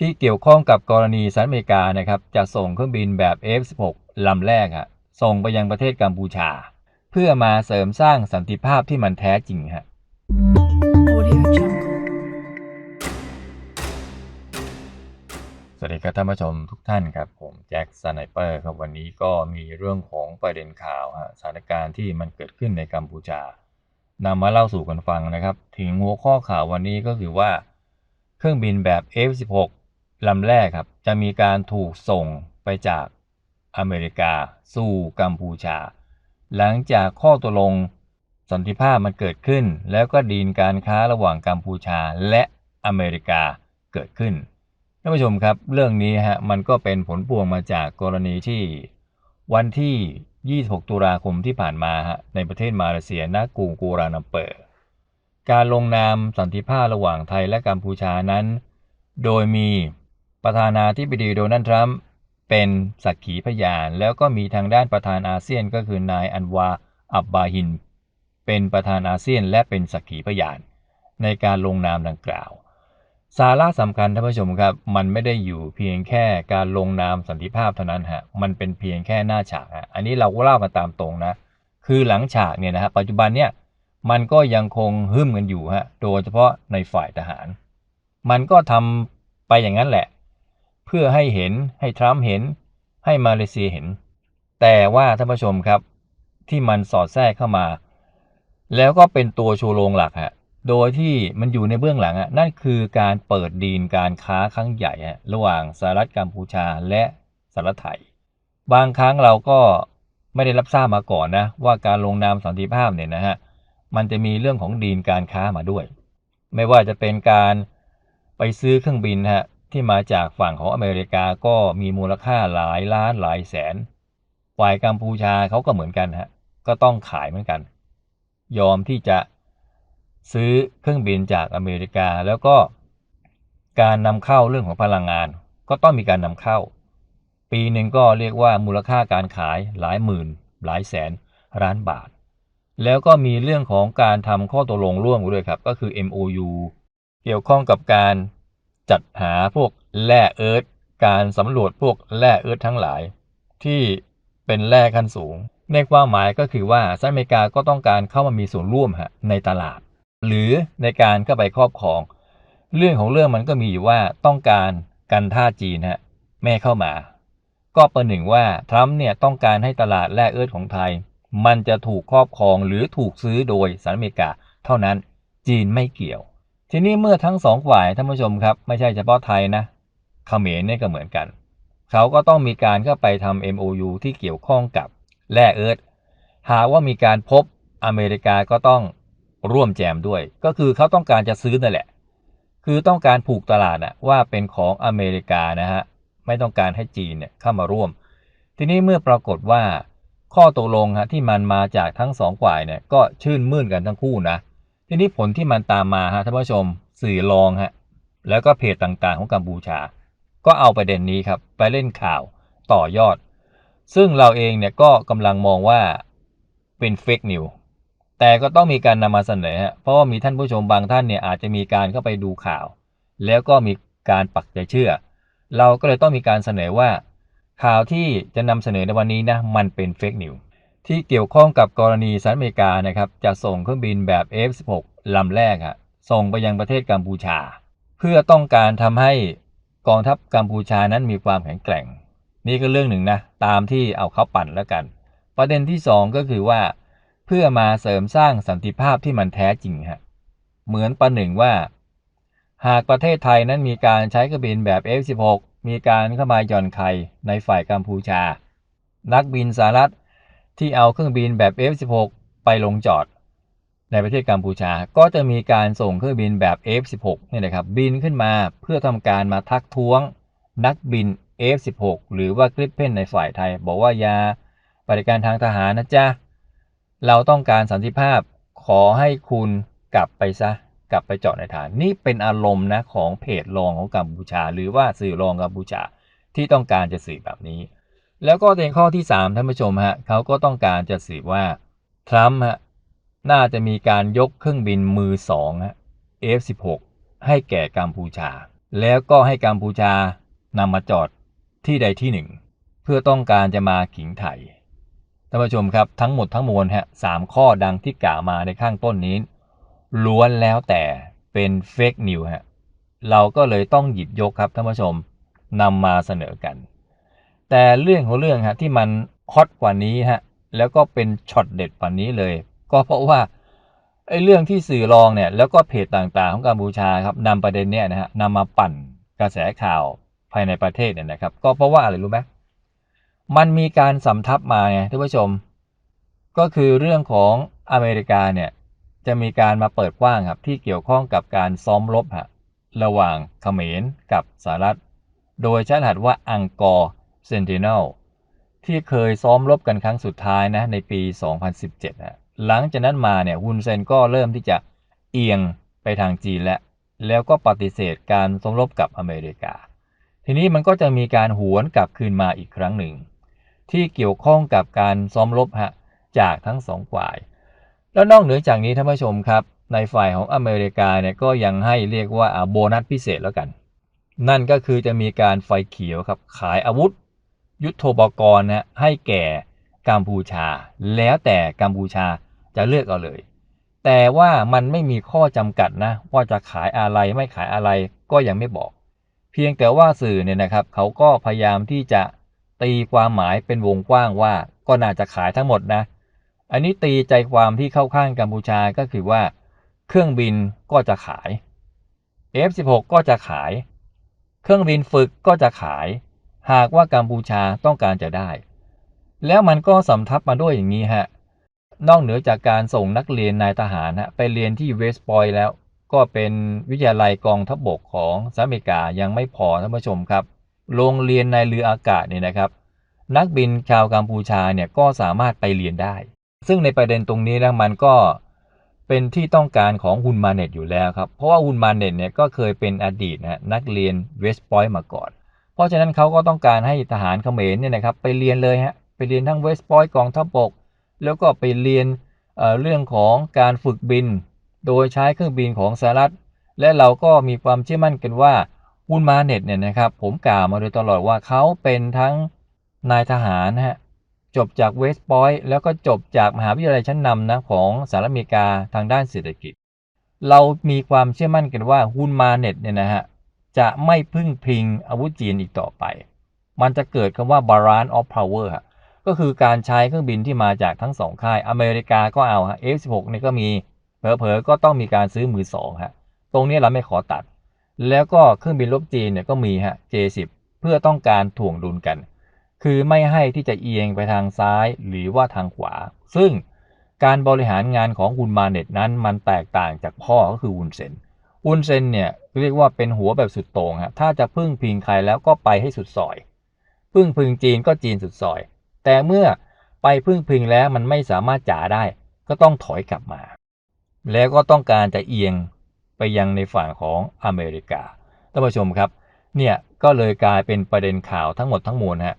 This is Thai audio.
ที่เกี่ยวข้องกับกรณีสหรัฐอเมริกานะครับจะส่งเครื่องบินแบบ F16 ลำแรกฮะส่งไปยังประเทศกัมพูชา เพื่อมาเสริมสร้างสันติภาพที่มันแท้จริงฮะ Audio Jungle. สวัสดีครับท่านผู้ชมทุกท่านครับผมแจ็คสไนเปอร์ครับวันนี้ก็มีเรื่องของประเด็นข่าวฮะสถานการณ์ที่มันเกิดขึ้นในกัมพูชานำมาเล่าสู่กันฟังนะครับ ถึงหัวข้อข่าววันนี้ก็คือว่า เครื่องบินแบบ F16 ลำแรกครับจะมีการถูกส่งไปจากอเมริกาสู่กัมพูชา หลังจากข้อตกลงสันติภาพมันเกิดขึ้น แล้วก็ดีลการค้าระหว่างกัมพูชาและอเมริกาเกิดขึ้นท่านผู้ชมครับเรื่องนี้ฮะมันก็เป็นผลพวงมาจากกรณีที่วันที่ 26 ตุลาคมที่ผ่านมาฮะในประเทศมาเลเซียณกรุงกัวลาลัมเปอร์การลงนามสันติภาพระหว่างไทยและกัมพูชานั้น โดยมี ประธานาธิบดีโดนัลด์ทรัมป์เป็นสักขีพยาน แล้วก็มีทางด้านประธานอาเซียนก็คือนายอันวาอับบาฮิน เป็นประธานอาเซียนและเป็นสักขีพยาน ในการลงนามดังกล่าว สาระสำคัญท่านผู้ชมครับ มันไม่ได้อยู่เพียงแค่การลงนามสันติภาพเท่านั้นฮะมันเป็นเพียงแค่หน้าฉากฮะอันนี้เราก็เล่ากันตามตรงนะ คือหลังฉากเนี่ยนะฮะปัจจุบันเนี่ยมันก็ยังคงหึมกันอยู่ฮะโดยเฉพาะในฝ่ายทหาร มันก็ทำไปอย่างนั้นแหละ เพื่อให้เห็นให้ทรัมป์เห็น ให้มาเลเซียเห็น แต่ว่าท่านผู้ชมครับ ที่มันสอดแทรกเข้ามา แล้วก็เป็นตัวชูโรงหลักฮะโดยที่มันอยู่ในเบื้องหลังอะนั่นคือการเปิดดีลการค้าครั้งใหญ่ฮะระหว่างสหรัฐกัมพูชาและสหรัฐไทย บางครั้งเราก็ไม่ได้รับทราบมาก่อนนะว่าการลงนามสันติภาพเนี่ยนะฮะมันจะมีเรื่องของดีลการค้ามาด้วย ไม่ว่าจะเป็นการไปซื้อเครื่องบินฮะ ที่มาจากฝั่งของอเมริกาก็มีมูลค่าหลายล้านหลายแสน ฝ่ายกัมพูชาเขาก็เหมือนกันฮะ ก็ต้องขายเหมือนกัน ยอมที่จะซื้อเครื่องบินจากอเมริกาแล้วก็การนำเข้าเรื่องของพลังงาน ก็ต้องมีการนำเข้า ปีหนึ่งก็เรียกว่ามูลค่าการขายหลายหมื่น หลายแสนล้านบาท แล้วก็มีเรื่องของการทำข้อตกลงร่วมกันด้วยครับ ก็คือ MOU เกี่ยวข้องกับการ จัดหาพวกแร่เอิร์ธการสำรวจพวกแร่เอิร์ธทั้งหลาย ที่เป็นแร่ขั้นสูง ในความหมายก็คือว่าสหรัฐอเมริกาก็ต้องการเข้ามามีส่วนร่วมฮะในตลาด หรือในการเข้าไปครอบครอง เรื่องของเรื่องมันก็มีอยู่ว่าต้องการกันท่าจีนฮะแม่เข้ามา ก็ประหนึ่งว่าทรัมป์เนี่ยต้องการให้ตลาดแร่เอิร์ธของไทย มันจะถูกครอบครองหรือถูกซื้อโดยสหรัฐอเมริกา เท่านั้นจีนไม่เกี่ยว ทีนี้เมื่อทั้งสองฝ่ายท่านผู้ชมครับ ไม่ใช่เฉพาะไทยนะเขมรเนี่ยก็เหมือนกัน เขาก็ต้องมีการเข้าไปทำ MOU ที่เกี่ยวข้องกับแร่เอิร์ธหากว่ามีการพบอเมริกาก็ต้องร่วมแจมด้วย ก็คือเขาต้องการจะซื้อนั่นแหละ คือต้องการผูกตลาดอะว่าเป็นของอเมริกานะฮะไม่ต้องการให้จีนเนี่ยเข้ามาร่วม ทีนี้เมื่อปรากฏว่าข้อตกลงฮะที่มันมาจากทั้งสองฝ่ายเนี่ยก็ชื่นมื่นกันทั้งคู่นะ ทีนี้ผลที่มันตามมาฮะท่านผู้ชมสื่อรองฮะแล้วก็เพจต่างๆของกัมพูชา ก็เอาประเด็นนี้ครับไปเล่นข่าวต่อยอด ซึ่งเราเองเนี่ยก็กำลังมองว่าเป็นเฟกนิวแต่ก็ต้องมีการนำมาเสนอฮะเพราะว่ามีท่านผู้ชมบางท่านเนี่ยอาจจะมีการเข้าไปดูข่าว แล้วก็มีการปักใจเชื่อ เราก็เลยต้องมีการเสนอว่าข่าวที่จะนำเสนอในวันนี้นะมันเป็นเฟกนิว ที่เกี่ยวข้องกับกรณีสหรัฐอเมริกานะครับจะส่งเครื่องบินแบบ F16 ลำแรกฮะส่งไปยังประเทศกัมพูชา เพื่อต้องการทำให้กองทัพกัมพูชานั้นมีความแข็งแกร่ง นี่ก็เรื่องหนึ่งนะ ตามที่เอาเขาปั่นแล้วกัน ประเด็นที่ 2 ก็คือว่า เพื่อมาเสริมสร้างสันติภาพที่มันแท้จริงฮะเหมือนประหนึ่งว่า หากประเทศไทยนั้นมีการใช้เครื่องบินแบบ F16 มีการเข้ามาหย่อนไข่ในฝ่ายกัมพูชา นักบินสหรัฐ ที่เอาเครื่องบินแบบ F16 ไปลงจอด ในประเทศกัมพูชา ก็จะมีการส่งเครื่องบินแบบ F16 เนี่ยนะครับบินขึ้นมาเพื่อทำการมาทักท้วงนักบิน F16 หรือว่ากริปเพนในฝ่ายไทย บอกว่ายาปฏิการทางทหารนะจ๊ะ เราต้องการสันติภาพขอให้คุณกลับไปซะ กลับไปเจาะในฐาน นี่เป็นอารมณ์นะของเพจรองของกัมพูชา หรือว่าสื่อรองกัมพูชาที่ต้องการจะสื่อแบบนี้ แล้วก็ในข้อที่ 3 ท่านผู้ชมฮะเขาก็ต้องการจะสื่อว่า ทรัมป์ฮะน่าจะมีการยกเครื่องบินมือสองฮะ F16 ให้แก่กัมพูชา แล้วก็ให้กัมพูชานำมาจอดที่ใดที่หนึ่ง เพื่อต้องการจะมาขิงไทยท่านผู้ชมครับทั้งหมดทั้งมวลฮะสามข้อดังที่กล่าวมาในข้างต้นนี้ล้วนแล้วแต่เป็นเฟกนิวฮะเราก็เลยต้องหยิบยกครับท่านผู้ชมนำมาเสนอกัน แต่เรื่องของเรื่องฮะที่มันฮอตกว่านี้ฮะแล้วก็เป็นช็อตเด็ดกว่านี้เลย ก็เพราะว่าไอ้เรื่องที่สื่อรองเนี่ยแล้วก็เพจต่างๆ ของกัมพูชาครับนำประเด็นเนี่ยนะฮะนำมาปั่นกระแสข่าวภายในประเทศเนี่ยนะครับ ก็เพราะว่าอะไรรู้ไหมมันมีการสำทับมาไงท่านผู้ชม ก็คือเรื่องของอเมริกาเนี่ยจะมีการมาเปิดกว้างครับที่เกี่ยวข้องกับการซ้อมรบฮะระหว่างเขมรกับสหรัฐ โดยใช้รหัสว่าอังกอร์ เซนติเนลที่เคยซ้อมรบกันครั้งสุดท้ายนะในปี 2017นะหลังจากนั้นมาเนี่ยฮุนเซนก็เริ่มที่จะเอียงไปทางจีนและแล้วก็ปฏิเสธการซ้อมรบกับอเมริกา ทีนี้มันก็จะมีการหวนกลับคืนมาอีกครั้งหนึ่ง ที่เกี่ยวข้องกับการซ้อมรบฮะจากทั้งสองฝ่าย แล้วนอกเหนือจากนี้ท่านผู้ชมครับ ในฝ่ายของอเมริกาเนี่ยก็ยังให้เรียกว่าอ่าโบนัสพิเศษแล้วกัน นั่นก็คือจะมีการไฟเขียวครับขายอาวุธ ยุทโธปกรณ์นะให้แก่กัมพูชา แล้วแต่กัมพูชาจะเลือกเอาเลย แต่ว่ามันไม่มีข้อจำกัดนะว่าจะขายอะไรไม่ขายอะไรก็ยังไม่บอก เพียงแต่ว่าสื่อเนี่ยนะครับเขาก็พยายามที่จะตีความหมายเป็นวงกว้างว่าก็น่าจะขายทั้งหมดนะ อันนี้ตีใจความที่เข้าข้างกัมพูชาก็คือว่า เครื่องบินก็จะขาย F16 ก็จะขาย เครื่องบินฝึกก็จะขาย หากว่ากัมพูชาต้องการจะได้ แล้วมันก็สำทับมาด้วยอย่างนี้ฮะ นอกเหนือจากการส่งนักเรียนนายทหารฮะไปเรียนที่เวสต์พอยต์แล้ว ก็เป็นวิทยาลัยกองทัพบบกของสหรัฐอเมริกายังไม่พอท่านผู้ชมครับ โรงเรียนในเรืออากาศเนี่ยนะครับ นักบินชาวกัมพูชาเนี่ยก็สามารถไปเรียนได้ ซึ่งในประเด็นตรงนี้นะมันก็เป็นที่ต้องการของฮุนมาเน็ตอยู่แล้วครับ เพราะว่าฮุนมาเน็ตเนี่ยก็เคยเป็นอดีตนะนักเรียนเวสต์พอยต์มาก่อน เพราะฉะนั้นเขาก็ต้องการให้ทหารเขมรเนี่ยนะครับไปเรียนเลยฮะไปเรียนทั้งเวสต์พอยต์กองทัพบก แล้วก็ไปเรียนเเรื่องของการฝึกบิน โดยใช้เครื่องบินของสหรัฐ และเราก็มีความเชื่อมั่นกันว่าฮุนมาเน็ตเนี่ยนะครับผมกล่าวมาโดยตลอดว่าเขาเป็นทั้งนายทหารฮะจบจากเวสต์พอยต์แล้วก็จบจากมหาวิทยาลัยชั้นนำนะของสหรัฐอเมริกาทางด้านเศรษฐกิจ เรามีความเชื่อมั่นกันว่าฮุนมาเน็ตเนี่ยนะฮะ จะไม่พึ่งพิงอาวุธจีนอีกต่อไป มันจะเกิดคำว่า balance of power ฮะก็คือการใช้เครื่องบินที่มาจากทั้งสองค่าย อเมริกาก็เอาฮะ F16 นี่ก็มีเผลอๆก็ต้องมีการซื้อมือสองฮะ ตรงนี้เราไม่ขอตัด แล้วก็เครื่องบินรบจีนเนี่ยก็มีฮะ J10 เพื่อต้องการถ่วงดุลกัน คือไม่ให้ที่จะเอียงไปทางซ้ายหรือว่าทางขวา ซึ่งการบริหารงานของฮุนมาเน็ตนั้นมันแตกต่างจากพ่อก็คือฮุนเซน ฮุนเซนเนี่ยเรียกว่าเป็นหัวแบบสุดโต่งฮะถ้าจะพึ่งพิงใครแล้วก็ไปให้สุดซอย พึ่งพิงจีนก็จีนสุดซอย แต่เมื่อไปพึ่งพิงแล้วมันไม่สามารถจ่าได้ ก็ต้องถอยกลับมา แล้วก็ต้องการจะเอียงไปยังในฝั่งของอเมริกาท่านผู้ชมครับ เนี่ยก็เลยกลายเป็นประเด็นข่าวทั้งหมดทั้งมวลฮะ